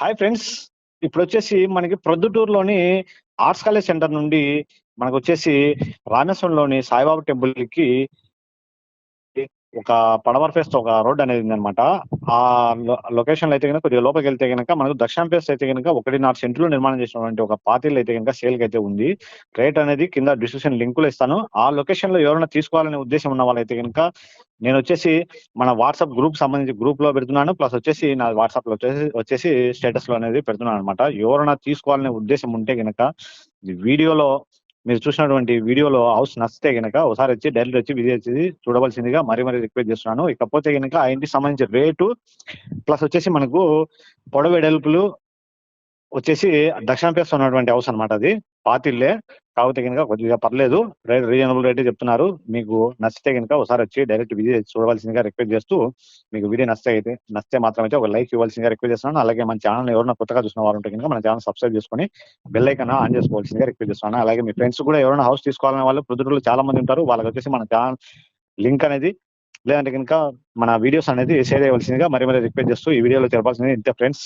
Hi friends. ఇప్పుడు వచ్చేసి మనకి ప్రొద్దుటూరులోని ఆర్ట్స్ కాలేజ్ సెంటర్ నుండి మనకు వచ్చేసి రామేశ్వరంలోని సాయిబాబా టెంపుల్కి ఒక పడమర ఫేస్ ఒక రోడ్ అనేది ఉందన్నమాట. ఆ లొకేషన్లో అయితే కనుక కొద్దిగా లోపలికి వెళ్తే కనుక మనకు దక్షిణ ఫేస్ అయితే కనుక ఒకటిన్నర సెంట్లు నిర్మాణం చేసినటువంటి ఒక పాతిల్ అయితే కనుక సేల్ అయితే ఉంది. రేట్ అనేది కింద డిస్క్రిప్షన్ లింకులు ఇస్తాను. ఆ లొకేషన్లో ఎవరైనా తీసుకోవాలనే ఉద్దేశం ఉన్న వాళ్ళైతే కనుక నేను వచ్చేసి మన వాట్సాప్ గ్రూప్ సంబంధించి గ్రూప్లో పెడుతున్నాను. ప్లస్ వచ్చేసి నా వాట్సాప్లో వచ్చేసి వచ్చేసి స్టేటస్లో అనేది పెడుతున్నాను అనమాట ఎవరైనా తీసుకోవాలనే ఉద్దేశం ఉంటే కనుక వీడియోలో మీరు చూసినటువంటి వీడియోలో హౌస్ నచ్చితే కనుక ఒకసారి వచ్చి డైరెక్ట్ వచ్చి విజిట్ చేసి చూడవలసిందిగా మరీ మరీ రిక్వెస్ట్ చేస్తున్నాను. ఇకపోతే కనుక ఆ ఇంటికి సంబంధించిన రేటు ప్లస్ వచ్చేసి మనకు పొడవెడల్పులు వచ్చేసి దక్షిణ ఫేస్ ఉన్నటువంటి హౌస్ అన్నమాట అది. పాతిల్లే. కాకపోతే కనుక కొద్దిగా పర్లేదు. రేట్ రీజనబుల్ రేటే చెప్తున్నారు. మీకు నచ్చితే కనుక ఒకసారి వచ్చి డైరెక్ట్ విజిట్ చూడవలసిందిగా రిక్వెస్ట్ చేస్తూ మీకు వీడియో నచ్చితే అయితే నచ్చితే మాత్రం అయితే ఒక లైక్ ఇవ్వాల్సిందిగా రిక్వెస్ట్ చేస్తున్నాను. అలాగే మన ఛానల్ ఎవరైనా కొత్తగా చూసిన వారు ఉంటే కనుక మన ఛానల్ సబ్స్క్రైబ్ చేసుకొని బెల్ ఐకన్ ఆన్ చేసుకోవాల్సిందిగా రిక్వెస్ట్ చేస్తున్నాను. అలాగే మీ ఫ్రెండ్స్ కూడా ఎవరైనా హౌస్ తీసుకోవాలనే వాళ్ళు ప్రొద్దుటూరులో చాలా మంది ఉంటారు. వాళ్ళకి వచ్చేసి మన ఛానల్ లింక్ అనేది లేదంటే కనుక మన వీడియోస్ అనేది షేర్ చేయవలసిందిగా మరి మరి రిక్వెస్ట్ చేస్తూ ఈ వీడియోలో తెలపాల్సింది ఇంతే ఫ్రెండ్స్